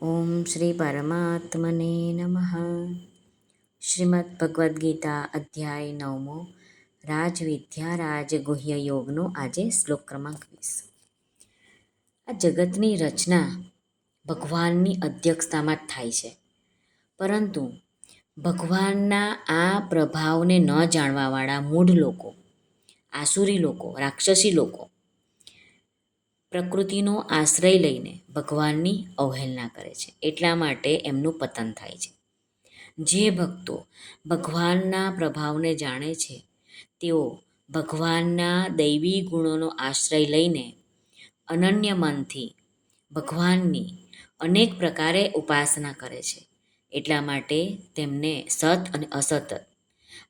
ઓમ શ્રી પરમાત્મને નમઃ શ્રીમદ ભગવદ્ ગીતા અધ્યાય નવમો રાજવિદ્યા રાજ ગુહ્ય યોગનો આજે શ્લોક ક્રમાંક વીસ। આ જગતની રચના ભગવાનની અધ્યક્ષતામાં જ થાય છે. પરંતુ ભગવાનના આ પ્રભાવને ન જાણવાવાળા મૂઢ લોકો, આસુરી લોકો, રાક્ષસી લોકો પ્રકૃતિનો આશ્રય લઈને ભગવાનની અવહેલના કરે છે. એટલા માટે એમનું પતન થાય છે. જે ભક્તો ભગવાનના પ્રભાવને જાણે છે, તેઓ ભગવાનના દૈવી ગુણોનો આશ્રય લઈને અનન્ય મનથી ભગવાનની અનેક પ્રકારે ઉપાસના કરે છે. એટલા માટે તેમને સત અને અસત,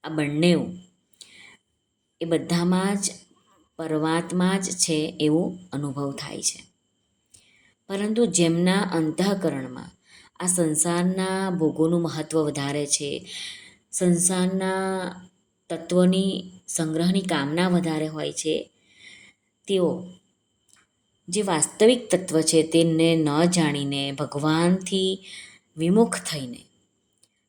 આ બંને એ બધામાં જ પરમાત્મા જ છે એવો અનુભવ થાય છે. પરંતુ જેમના અંતઃકરણમાં આ સંસારના ભોગોનું મહત્ત્વ વધારે છે, સંસારના તત્વની સંગ્રહની કામના વધારે હોય છે, તેઓ જે વાસ્તવિક તત્વ છે તેને ન જાણીને ભગવાનથી વિમુખ થઈને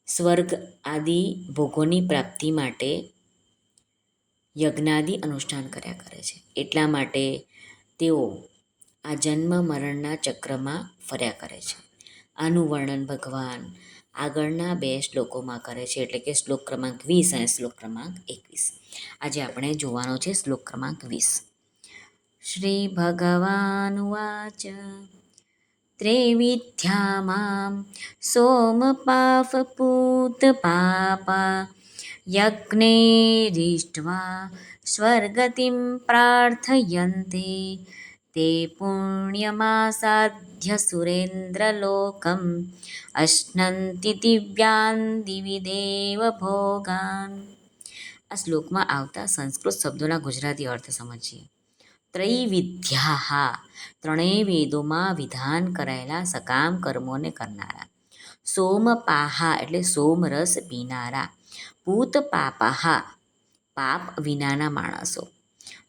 સ્વર્ગ આદિ ભોગોની પ્રાપ્તિ માટે યજ્ઞાદિ અનુષ્ઠાન કર્યા કરે છે. એટલા માટે તેઓ આ જન્મ મરણના ચક્રમાં ફર્યા કરે છે. આનું વર્ણન ભગવાન આગળના બે શ્લોકોમાં કરે છે, એટલે કે શ્લોક ક્રમાંક વીસ અને શ્લોક ક્રમાંક એકવીસ. આજે આપણે જોવાનો છે શ્લોક ક્રમાંક વીસ. શ્રી ભગવાન વાચ, ત્રેવિધ્યા સોમ પાફ પૂત પાપા યજ્ઞેરિષ્ટ્વા સ્વર્ગતિમ પ્રાર્થયન્તે તે પુણ્યમાસાધ્ય સુરેન્દ્રલોકમ અશ્નંતિ દિવ્યાન દિવિદેવ ભોગાન આ શ્લોકમાં આવતા સંસ્કૃત શબ્દોના ગુજરાતી અર્થ સમજીએ. ત્રૈવિધ્યા ત્રણેય વેદોમાં વિધાન કરાયેલા સકામ કર્મોને કરનારા. સોમ પાહા એટલે સોમરસ પીનારા. પૂત પાપાહા પાપ વિનાના માણસો.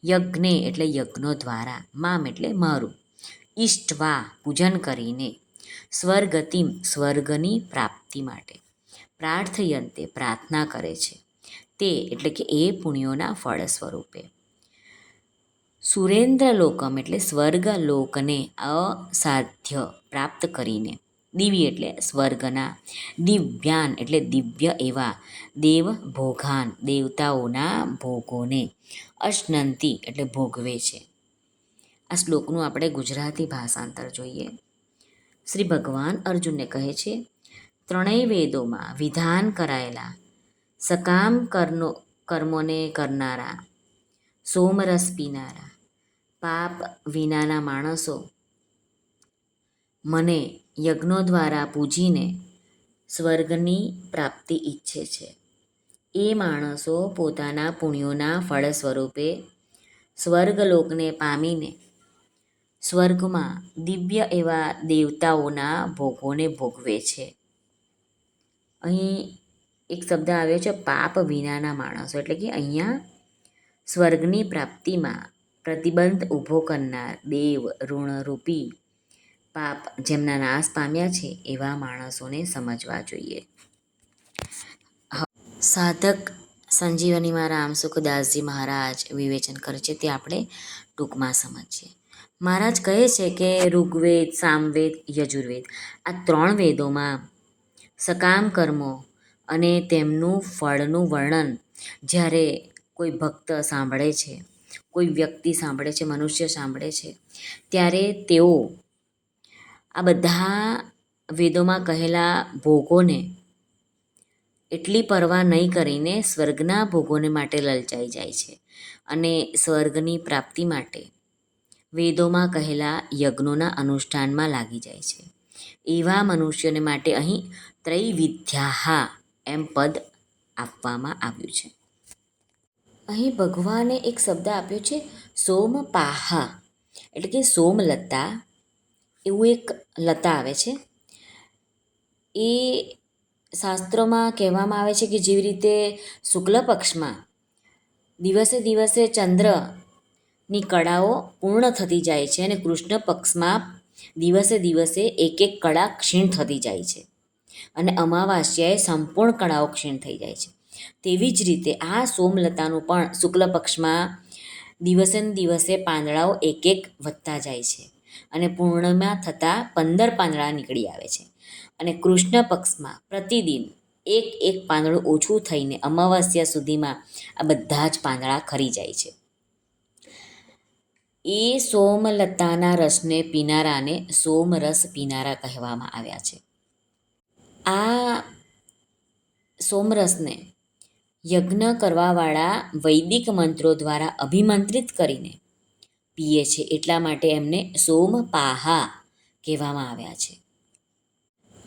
યજ્ઞે એટલે યજ્ઞો દ્વારા, મામ એટલે મારું. ઈષ્ટવા, પૂજન કરીને. સ્વર્ગતિમ, સ્વર્ગની પ્રાપ્તિ માટે. પ્રાર્થયંતે પ્રાર્થના કરે છે. તે એટલે કે એ પુણ્યોના ફળ સ્વરૂપે. સુરેન્દ્ર લોકમ એટલે સ્વર્ગ લોકને અસાધ્ય પ્રાપ્ત કરીને. દિવ્ય એટલે સ્વર્ગના, દિવ્યાન એટલે દિવ્ય એવા, દેવ ભોગાન, દેવતાઓના ભોગોને. અશ્નંતી એટલે ભોગવે છે. આ શ્લોકનું આપણે ગુજરાતી ભાષાંતર જોઈએ. શ્રી ભગવાન અર્જુનને કહે છે, ત્રણેય વેદોમાં વિધાન કરાયેલા, સકામ કરનો, કર્મોને કરનારા, સોમરસ પીનારા, પાપ વિનાના માણસો, મને યજ્ઞો દ્વારા પૂજીને સ્વર્ગની પ્રાપ્તિ ઈચ્છે છે. એ માણસો પોતાના પુણ્યોના ફળ સ્વરૂપે સ્વર્ગલોકને પામીને સ્વર્ગમાં દિવ્ય એવા દેવતાઓના ભોગોને ભોગવે છે. અહીં એક શબ્દ આવ્યો છે, પાપ વિનાના માણસો. એટલે કે અહીંયા સ્વર્ગની પ્રાપ્તિમાં પ્રતિબંધ ઊભો કરનાર દેવ ઋણરૂપી પાપ જેમના નાશ પામ્યા છે એવા માણસોને સમજવા જોઈએ. સાધક સંજીવનીમાં રામ સુખદાસજી મહારાજ વિવેચન કરે છે તે આપણે ટૂંકમાં સમજીએ. મહારાજ કહે છે કે ઋગ્વેદ, સામવેદ, યજુર્વેદ આ ત્રણ વેદોમાં સકામ કર્મો અને તેમનું ફળનું વર્ણન જ્યારે કોઈ ભક્ત સાંભળે છે, કોઈ વ્યક્તિ સાંભળે છે, મનુષ્ય સાંભળે છે, ત્યારે તેઓ આ બધા વેદોમાં કહેલા ભોગોને એટલી પરવા નહીં કરીને સ્વર્ગના ભોગોને માટે લલચાઈ જાય છે અને સ્વર્ગની પ્રાપ્તિ માટે વેદોમાં કહેલા યજ્ઞોના અનુષ્ઠાનમાં લાગી જાય છે. એવા મનુષ્યોને માટે અહીં ત્રૈવિધ્યાહા એમ પદ આપવામાં આવ્યું છે. અહીં ભગવાને એક શબ્દ આપ્યો છે સોમ પાહા એટલે કે સોમલતા એવું એક લતા આવે છે. એ શાસ્ત્રોમાં કહેવામાં આવે છે કે જેવી રીતે શુક્લ પક્ષમાં દિવસે દિવસે ચંદ્રની કળાઓ પૂર્ણ થતી જાય છે અને કૃષ્ણ પક્ષમાં દિવસે દિવસે એક એક કળા ક્ષીણ થતી જાય છે. અને અમાવાસ્યાએ સંપૂર્ણ કળાઓ ક્ષીણ થઈ જાય છે. તેવી જ રીતે આ સોમલતાનું પણ શુક્લ પક્ષમાં દિવસે દિવસે પાંદડાઓ એક એક વધતા જાય છે. અને પૂર્ણિમા થતાં પંદર પાંદડા નીકળી આવે છે. અને કૃષ્ણ પક્ષમાં પ્રતિદિન એક એક પાંદડું ઓછું થઈને અમાવાસ્યા સુધીમાં આ બધા જ પાંદડા ખરી જાય છે. એ સોમલતાના રસને પીનારાને સોમરસ પીનારા કહેવામાં આવ્યા છે. આ સોમરસને યજ્ઞ કરવાવાળા વૈદિક મંત્રો દ્વારા અભિમંત્રિત કરીને પીએ છે એટલા માટે એમને સોમપાહા કહેવામાં આવ્યા છે.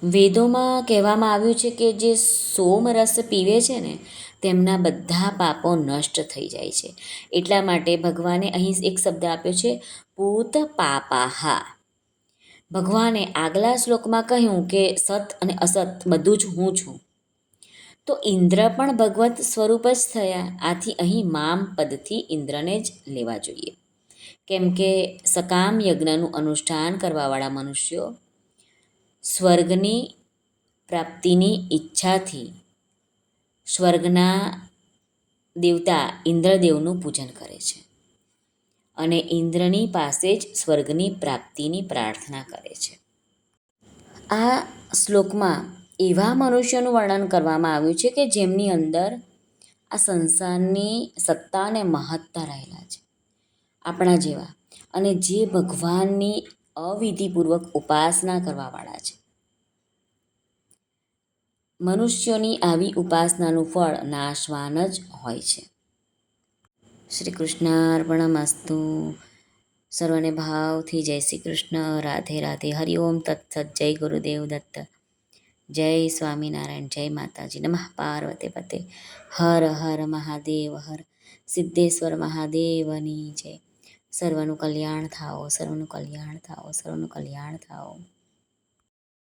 વેદોમાં કહેવામાં આવ્યું છે કે જે સોમરસ પીવે છે ને, તેમના બધા પાપો નષ્ટ થઈ જાય છે. એટલા માટે ભગવાને અહીં એક શબ્દ આપ્યો છે, પૂત પાપાહા. ભગવાને આગલા શ્લોકમાં કહ્યું કે સત અને અસત બધું જ હું છું. તો ઇન્દ્ર પણ ભગવત સ્વરૂપ જ થયા, આથી અહીં મામ પદથી ઇન્દ્રને જ લેવા જોઈએ. કેમ કે સકામ યજ્ઞનું અનુષ્ઠાન કરવાવાળા મનુષ્યો સ્વર્ગની પ્રાપ્તિની ઈચ્છાથી સ્વર્ગના દેવતા ઇન્દ્રદેવનું પૂજન કરે છે અને ઇન્દ્રની પાસે જ સ્વર્ગની પ્રાપ્તિની પ્રાર્થના કરે છે. આ શ્લોકમાં એવા મનુષ્યોનું વર્ણન કરવામાં આવ્યું છે કે જેમની અંદર આ સંસારની સત્તા અને મહત્તા રહેલા છે. આપણા જેવા અને જે ભગવાનની અવિધિપૂર્વક ઉપાસના કરવાવાળા છે. મનુષ્યોની આવી ઉપાસનાનું ફળ નાશવાન જ હોય છે. શ્રી કૃષ્ણ અર્પણમસ્તુ સર્વને ભાવથી જય શ્રી કૃષ્ણ રાધે. રાધે હરિઓમ તત્સત જય ગુરુદેવ દત્ત. જય સ્વામિનારાયણ. જય માતાજી. નમઃ પાર્વતે પતે. હર હર મહાદેવ હર. સિદ્ધેશ્વર મહાદેવની જય. સર્વનું કલ્યાણ થાઓ સર્વનું કલ્યાણ થાઓ સર્વનું કલ્યાણ થાઓ.